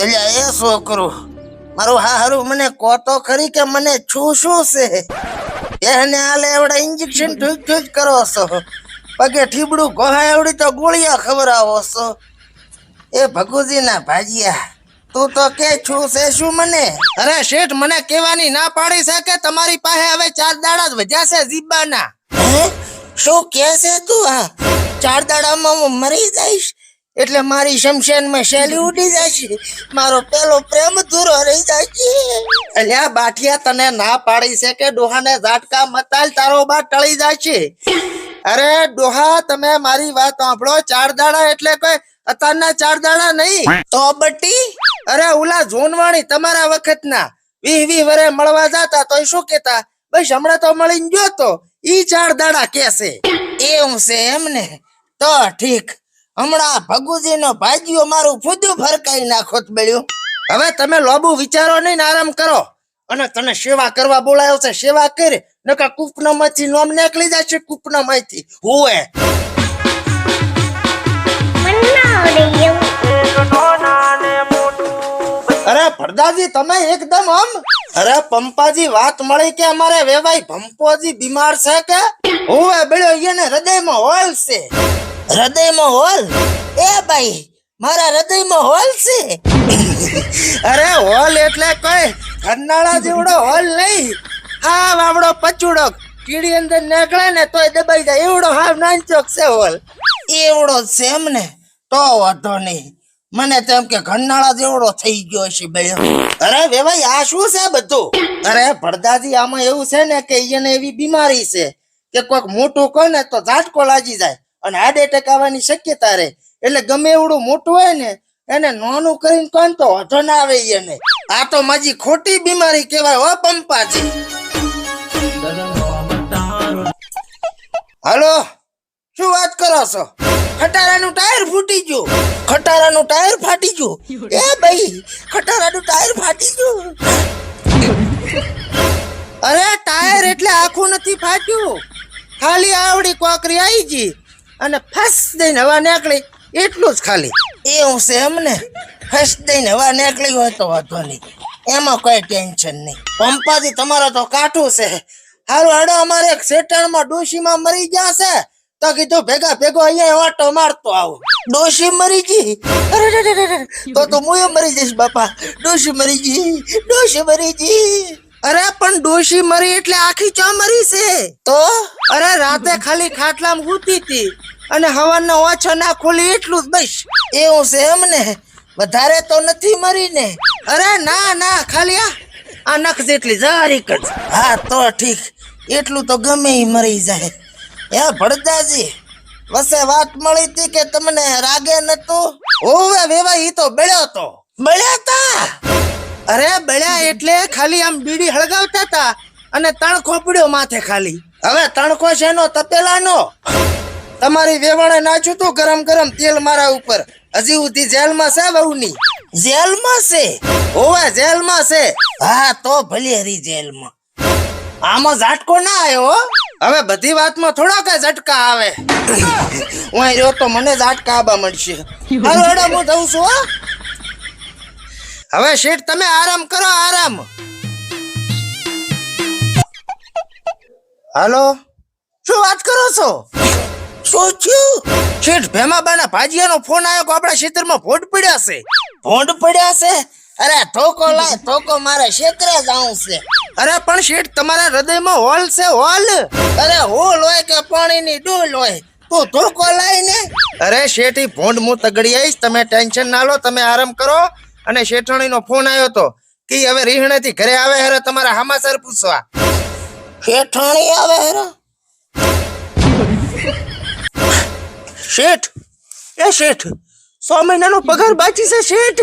એટલે એ છોકરો મારું હારું મને કહો તો ખરી કે મને છું શું છે? એને હાલે એવડા ઇન્જેક્શન ઠૂક ઠૂક કરો છો. પગે ઠીબડું ગોહા એવડી તો ગોળિયા ખવડાવો છો. એ ભગુજીના ભાજીયા તું તો કે છું છે શું મને? અરે શેઠ મને કહેવાની ના પાડી છે કે તમારી પાસે હવે ચાર દાડા જ વધ્યા છે જીબાના શું કે છે તું આ? ચાર દાડામાં હું મરી જઈશ? એટલે મારી શમશાનમાં શેલી ઉડી જશે. મારો પેલો પ્રેમ ધૂરો રહી જશે. આ બાઠિયા તને ના પાડી છે કે ડોહાને ઝાટકા મતાલ તારો બા ટળી જશે. અરે, ડોહા, તમે મારી વાત સાંભળો, ચાર દાડા એટલે કોઈ અત્યારના ચાર દાડા નહીં. તો બટી અરે ઓલા જોનવાણી તમારા વખતના. વીહ વીહ વરે મળવા જાતા, તોય શું કેતા બસ હમણાં તો મળીને ગયો તો, ઈ ચાર દાડા કેસે એવું છે એમ ને તો ઠીક. હમણાં ભગુજી નો ભાજીઓ મારું ફૂદું ફરકાઈ નાખોત બેડ્યું. હવે તમે લોબુ વિચારો નહીં આરામ કરો. અને તને સેવા કરવા બોલાયો છે, સેવા કર. નકા કૂપના માંથી નોમ નીકળી જશે કૂપના માંથી હુએ. અરે ભરદાજી, તમે એકદમ આમ? અરે પંપાજી, વાત મળી કે અમારે વેવાઈ ભંપોજી બીમાર છે કે? હુએ બેડ્યો એને હૃદયમાં હોલ છે. હૃદયમાં હોલ? એ ભાઈ મારા હૃદયમાં હોલ છે? અરે હોલ એટલે કોઈ ઘરનાળા જેવડો હોલ નહીં. આ વાવડો પચુડો. કીડી અંદર નીકળે ને તોય દબાઈ જાય. એવડો હાવ નાનચોક છે હોલ. એવડો છે એમ ને? તો વાંધો નહીં. મને તેમ કે ઘરનાળા જેવડો થઈ ગયો છે ભાઈ. અરે વેવાઈ આ શું છે બધું? અરે ભરદાજી આમાં એવું છે ને કે એને એવી બીમારી છે કે કોઈક મોટું કહે ને તો ઝાટકો લાગી જાય. અને હાર્ટ એટેક શક્યતા રહે. એટલે ગમે એવડું મોટું હોય ને, એને નાનું કરીને કોણ તો વાંધો ના આવે એને. આ તો માજી ખોટી બીમારી કહેવાય હો પંપાજી. હલો, શું વાત કરો છો? ખટારાનું ટાયર ફૂટી ગયું. ખટારાનું ટાયર ફાટી ગયું. એ ભાઈ, ખટારાનું ટાયર ફાટી ગયું. અરે, ટાયર એટલે આખું નથી ફાટ્યું. ખાલી આવડી કોકરી આવી ગઈ. અને ફસ દઈને હવા નીકળી, એટલું જ ખાલી. એવું છે એમને. ફર્સ્ટ દઈને હવા નીકળી હોય તો વાંધો નહીં. એમાં કોઈ ટેન્શન નહીં. પંપાજી, તમારો તો કાઠું છે. હારું હાડો અમારે એક સેટરમાં ડોશીમાં મરી ગયા છે. તો કીધું, ભેગા ભેગો અહીંયા વાટો મારતો આવો. ડોશી મરી ગઈ. અરે. તો તો મુય મરી જઈશ, બાપા. ડોશી મરી ગઈ. ડોશી મરી ગઈ. અરે, પણ ડોશી મરી એટલે આખી ચા મરી છે. તો? અરે, રાતે ખાલી ખાટલામાં ગુતી હતી અને હવાના ઓછો ના ખોલી એટલું જ બસ. એવું છે એમ ને વધારે તો નથી મરી ને અરે, ના ના, ખાલી આ આ નખ જેટલી જારી કર હા, તો ઠીક. એટલું તો ગમે ઈ મરી જાય. એ ભડદાજી વસે વાત મળી હતી કે તમને રાગે નતું? ઓવે વેવા ઈ તો બળ્યો તો. બળ્યા તા? અરે બળ્યા એટલે ખાલી આમ બીડી હળગાવતા હતા અને તણખો પડ્યો માથે ખાલી. હવે તણખો તપેલા તપેલાનો. તમારી વેવાણે નાચું તું ગરમ ગરમ તેલ મારા ઉપર. હજી સુધી જેલમાં છે વહુની? જેલમાં છે? ઓવે જેલમાં છે. હા તો ભલે હરી જેલમાં. આમાં ઝાટકો ના આવ્યો હવે બધી વાતમાં થોડા કઈ ઝટકા આવે. હું રહ્યો તો મને ઝાટકા આબા મળશે. હાલો હું જઉં છું હવે શેઠ તમે આરામ કરો આરામ. હાલો? શું વાત કરો છો? શું થયું? શેઠ ભેમાબાના ભાજીયાનો ફોન આવ્યો કે આપણા ક્ષેત્રમાં ભોંડ પડ્યા છે. ભોંડ પડ્યા છે? અરે ધોકો લાય ધોકો મારે ક્ષેત્રે જાવું છે. અરે પણ શેઠ તમારા હૃદયમાં હોલ છે હોલ. અરે હોલ હોય કે પાણીની ડોલ હોય તું ધોકો લાય ને. અરે શેઠ ભોંડ હું તગડી આવીશ તમે ટેન્શન ના લો તમે આરામ કરો. અને શેઠાણીનો ફોન આવ્યો તો કે હવે રીહણેથી ઘરે આવે હેરે તમારા હામાસર પૂછવા. શેઠાણી આવે હેરે શેઠ, એ શેઠ સો મહિનાનો પગાર બાકી છે શેઠ.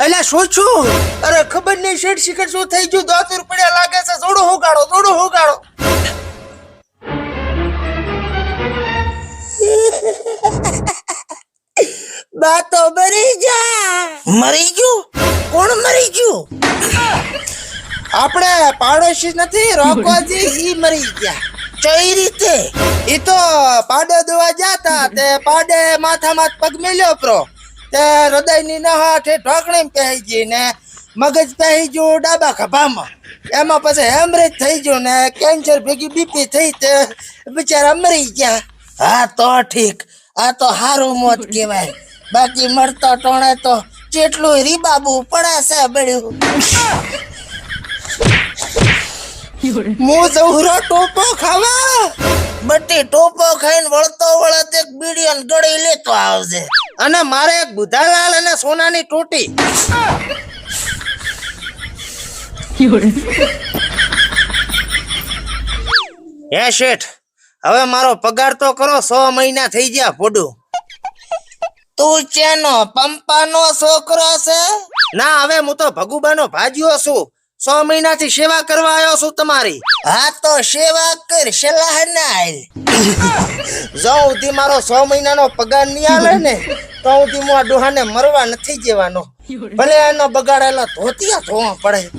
એટલે શું છું? અરે ખબર નહીં શેઠ શિખર શું થઈ ગયું? દોતર પડ્યા લાગે છે. જોડો હોગાડો જોડો હોગાડો. બા જા મરી ગયું? કોણ મરી ગયું? આપણે પાડોશી નથી રોકોજી ઈ મરી ગયા. કઈ રીતે? ઈ તો પાડો દોવા જાતા, તે પાડે માથામાં પગ મેલ્યો પ્રો. તે હૃદયની નહાઠે ઢોકણી પહેરી ગઈ ને મગજ પહેરી ગયું ડાબા ખભામાં. એમાં પછી હેમરેજ થઈ ગયું ને કેન્સર ભેગી બીપી થઈ તે બિચારા મરી ગયા. હા, તો ઠીક. આ તો હારું મોત કહેવાય. બાકી મરતો ટોણે તો જેટલું રીબાબુ પડાશે બળ્યું વળતો વળત લેતો આવજે. અને મારે એક બુધાલાલ અને સોનાની ટોટી. હે શેઠ, હવે મારો પગાર તો કરો, સો મહિના થઈ ગયા પોડું તું ચેનો પંપાનો છોકરો છે? ના હવે હું તો ભગુબાનો ભાજ્યો છું. સો મહિનાથી સેવા કરવા આવ્યો છું તમારી. હા તો સેવા કર સલાહ ના જો ઉધી મારો સો મહિનાનો પગાર નહીં આવે ને તો સુધી હું આ ડોહાને મરવા નથી જવાનો. ભલે એનો બગાડેલો ધોતિયા ધોવા પડે.